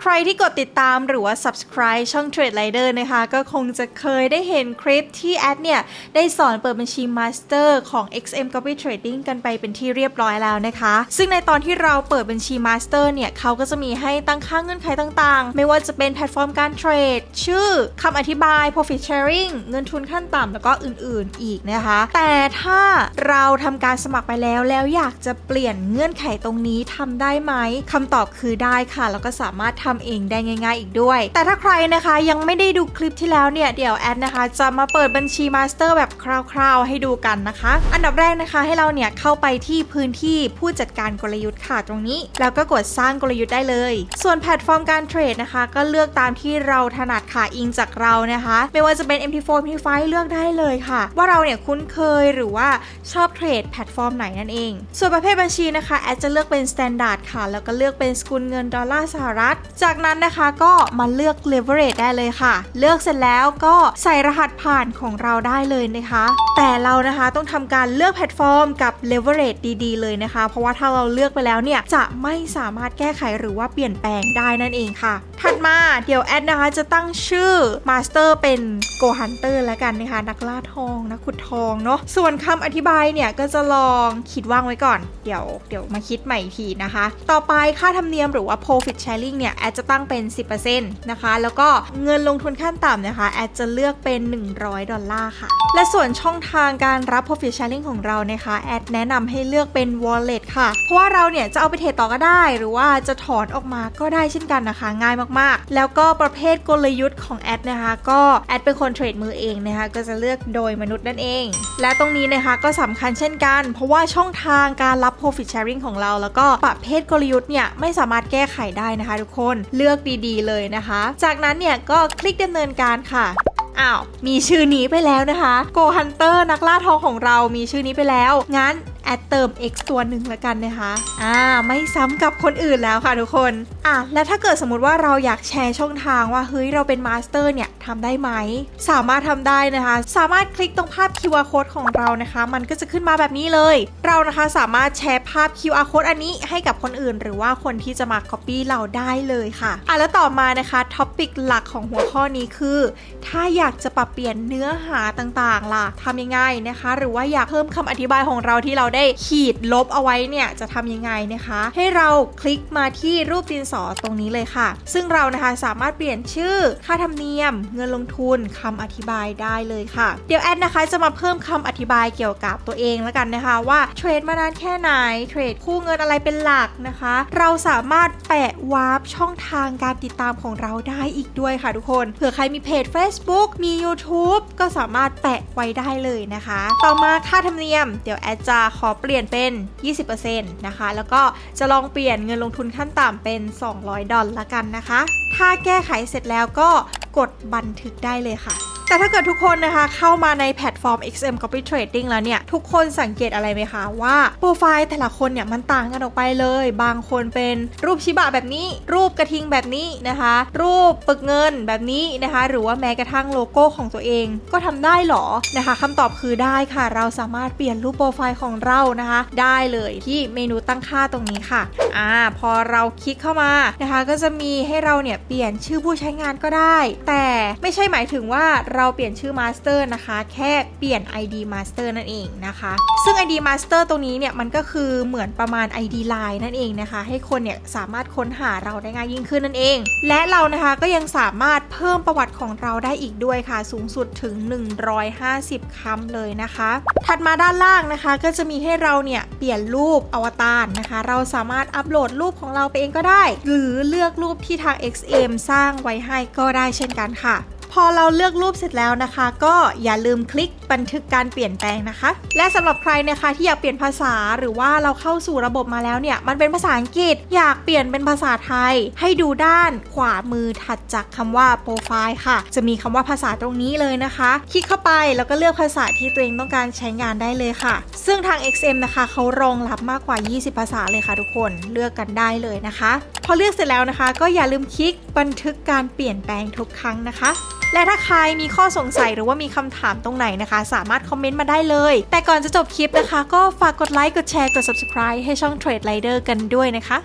ใครที่กดติดตามหรือว่า subscribe ช่อง Trade Rider นะคะ ก็คงจะเคยได้เห็นคลิปที่แอดเนี่ย ได้สอนเปิดบัญชี Master ของ XM Copy Trading กันไปเป็นที่เรียบร้อยแล้วนะคะ ซึ่งในตอนที่เราเปิดบัญชี Master เนี่ย เขาก็จะมีให้ตั้งค่าเงื่อนไขต่างๆ ไม่ว่าจะเป็นแพลตฟอร์มการเทรด ชื่อคำอธิบาย profit sharing เงินทุนขั้นต่ำแล้วก็อื่นๆอีกนะคะ แต่ถ้าเราทำการสมัครไปแล้วแล้วอยากจะเปลี่ยนเงื่อนไขตรงนี้ทำได้ไหมคำตอบคือได้ค่ะแล้วก็สามารถทำเองได้ง่าย ๆ อีกด้วย แต่ถ้าใครนะคะยังไม่ได้ดูคลิปที่แล้วเนี่ยเดี๋ยวแอดนะคะจะมาเปิดบัญชีมาสเตอร์แบบคร่าวๆ ให้ดูกันนะคะ อันดับแรกนะคะให้เราเนี่ยเข้าไปที่พื้นที่ผู้จัดการกลยุทธ์ค่ะตรงนี้ แล้วก็กดสร้างกลยุทธ์ได้เลย ส่วนแพลตฟอร์มการเทรดนะคะ ก็เลือกตามที่เราถนัดค่ะอิงจากเรานะคะ ไม่ว่าจะเป็น MT4 MT5 เลือกได้เลยค่ะ ว่าเราเนี่ยคุ้นเคยหรือว่าชอบเทรดแพลตฟอร์มไหนนั่นเอง ส่วนประเภทบัญชีนะคะแอดจะเลือกเป็น Standard ค่ะ แล้วก็เลือกเป็นสกุลเงินดอลลาร์สหรัฐจากนั้นนะคะก็มาเลือก Leverage ได้เลยค่ะ เลือกเสร็จแล้วก็ใส่รหัสผ่านของเราได้เลยนะคะ แต่เรานะคะต้องทำการเลือกแพลตฟอร์มกับ Leverage ดีๆ เลยนะคะ เพราะว่าถ้าเราเลือกไปแล้วเนี่ยจะไม่สามารถแก้ไขหรือว่าเปลี่ยนแปลงได้นั่นเองค่ะ ถัดมาเดี๋ยวแอดนะคะจะตั้งชื่อ Master เป็น Go Hunter แล้วกันนะคะนักล่าทองนักขุดทองเนาะส่วนคำอธิบายเนี่ยก็จะลองคิดว่างไว้ก่อน เดี๋ยวเดี๋ยวมาคิดใหม่อีกทีนะคะ ต่อไปค่าธรรมเนียมหรือว่า profit sharing เนี่ยแอแอดจะตั้งเป็น 10%นะคะ แล้วก็เงินลงทุนขั้นต่ำนะคะ แอดจะเลือกเป็น 100 ดอลลาร์ค่ะ และส่วนช่องทางการรับ profit sharing ของเรานะคะ แอดแนะนำให้เลือกเป็น wallet ค่ะ เพราะว่าเราเนี่ยจะเอาไปเทรดต่อก็ได้ หรือว่าจะถอนออกมาก็ได้เช่นกันนะคะ ง่ายมากๆ แล้วก็ประเภทกลยุทธ์ของแอดนะคะ ก็แอดเป็นคนเทรดมือเองนะคะ ก็จะเลือกโดยมนุษย์นั่นเอง และตรงนี้นะคะก็สำคัญเช่นกัน เพราะว่าช่องทางการรับ profit sharing ของเรา แล้วก็ประเภทกลยุทธ์เนี่ยไม่สามารถแก้ไขได้นะคะทุกคนเลือกดีๆ เลยนะคะ จากนั้นเนี่ยก็คลิกดำเนินการค่ะอ้าวมีชื่อนี้ไปแล้วนะคะ Go Hunter นักล่าทองของเรามีชื่อนี้ไปแล้วงั้น แอดเติม X ตัวหนึ่งล้วกันนะคะอ่าไม่ซ้ำกับคนอื่นแล้วค่ะทุกคนอะแล้วถ้าเกิดสมมติว่าเราอยากแชร์ช่องทางว่าเฮ้ยเราเป็นมาสเตอร์เนี่ยทำได้ไหม สามารถทำได้นะคะ สามารถคลิกตรงภาพ QR code ของเรานะคะ มันก็จะขึ้นมาแบบนี้เลย เรานะคะสามารถแชร์ภาพ QR code อันนี้ให้กับคนอื่น หรือว่าคนที่จะมา copy เราได้เลยค่ะอะแล้วต่อมานะคะท็อปิกหลักของหัวข้อนี้คือ ถ้าอยากจะปรับเปลี่ยนเนื้อหาต่างๆล่ะทำยังไงนะคะ หรือว่าอยากเพิ่มคำอธิบายของเราที่เราได้ขีดลบเอาไว้เนี่ยจะทำยังไงนะคะ ให้เราคลิกมาที่รูปดินสอตรงนี้เลยค่ะ ซึ่งเรานะคะสามารถเปลี่ยนชื่อ ค่าธรรมเนียม เงินลงทุนคำอธิบายได้เลยค่ะ เดี๋ยวแอดนะคะจะมาเพิ่มคำอธิบายเกี่ยวกับตัวเองแล้วกันนะคะ ว่าเทรดมานานแค่ไหนเทรดคู่เงินอะไรเป็นหลักนะคะ เราสามารถแปะวาร์ปช่องทางการติดตามของเราได้อีกด้วยค่ะทุกคนเผื่อใครมีเพจ Facebook มี YouTube ก็สามารถแปะไว้ได้เลยนะคะ ต่อมาค่าธรรมเนียม เดี๋ยวแอดจะขอเปลี่ยนเป็น 20%นะคะ แล้วก็จะลองเปลี่ยนเงินลงทุนขั้นต่ำเป็น 200 ดอลละกันนะคะ ถ้าแก้ไขเสร็จแล้วก็กดบันทึกได้เลยค่ะ แต่ถ้าเกิดทุกคนนะคะเข้ามาในแพลตฟอร์ม XM Copy Trading แล้วเนี่ย ทุกคนสังเกตอะไรไหมคะ ว่าโปรไฟล์แต่ละคนเนี่ย มันต่างกันออกไปเลย บางคนเป็นรูปชิบะแบบนี้ รูปกระทิงแบบนี้นะคะ รูปปึกเงินแบบนี้นะคะ หรือว่าแม้กระทั่งโลโก้ของตัวเองก็ทำได้หรอนะคะคำตอบคือได้ค่ะ เราสามารถเปลี่ยนรูปโปรไฟล์ของเรานะคะ ได้เลยที่เมนูตั้งค่าตรงนี้ค่ะอ่าพอเราคลิกเข้ามานะคะ ก็จะมีให้เราเนี่ยเปลี่ยนชื่อผู้ใช้งานก็ได้ แต่ไม่ใช่หมายถึงว่าเราเปลี่ยนชื่อ Master นะคะ แค่เปลี่ยน ID Master นั่นเองนะคะ ซึ่ง ID Master ตรงนี้เนี่ยมันก็คือเหมือนประมาณ ID Line นั่นเองนะคะ ให้คนเนี่ยสามารถค้นหาเราได้ง่ายยิ่งขึ้นนั่นเอง และเรานะคะก็ยังสามารถเพิ่มประวัติของเราได้อีกด้วยค่ะ สูงสุดถึง 150คำเลยนะคะ ถัดมาด้านล่างนะคะ ก็จะมีให้เราเนี่ยเปลี่ยนรูปอวตารนะคะ เราสามารถอัปโหลดรูปของเราไปเองก็ได้ หรือเลือกรูปที่ทาง XM สร้างไว้ให้ก็ได้เช่นกันค่ะ พอเราเลือกรูปเสร็จแล้วนะคะ ก็อย่าลืมคลิกบันทึกการเปลี่ยนแปลงนะคะ และสำหรับใครนะคะที่อยากเปลี่ยนภาษาหรือว่าเราเข้าสู่ระบบมาแล้วเนี่ยมันเป็นภาษาอังกฤษอยากเปลี่ยนเป็นภาษาไทย ให้ดูด้านขวามือถัดจากคำว่าโปรไฟล์ค่ะ จะมีคำว่าภาษาตรงนี้เลยนะคะ คลิกเข้าไปแล้วก็เลือกภาษาที่ตัวเองต้องการใช้งานได้เลยค่ะ ซึ่งทาง XM นะคะเขารองรับมากกว่า 20 ภาษาเลยค่ะทุกคนเลือกกันได้เลยนะคะ พอเลือกเสร็จแล้วนะคะ ก็อย่าลืมคลิกบันทึกการเปลี่ยนแปลงทุกครั้งนะคะ และถ้าใครมีข้อสงสัยหรือว่ามีคำถามตรงไหนนะคะ สามารถคอมเมนต์มาได้เลย แต่ก่อนจะจบคลิปนะคะ ก็ฝากกดไลค์กดแชร์กด subscribe ให้ช่อง Trade Rider กันด้วยนะคะ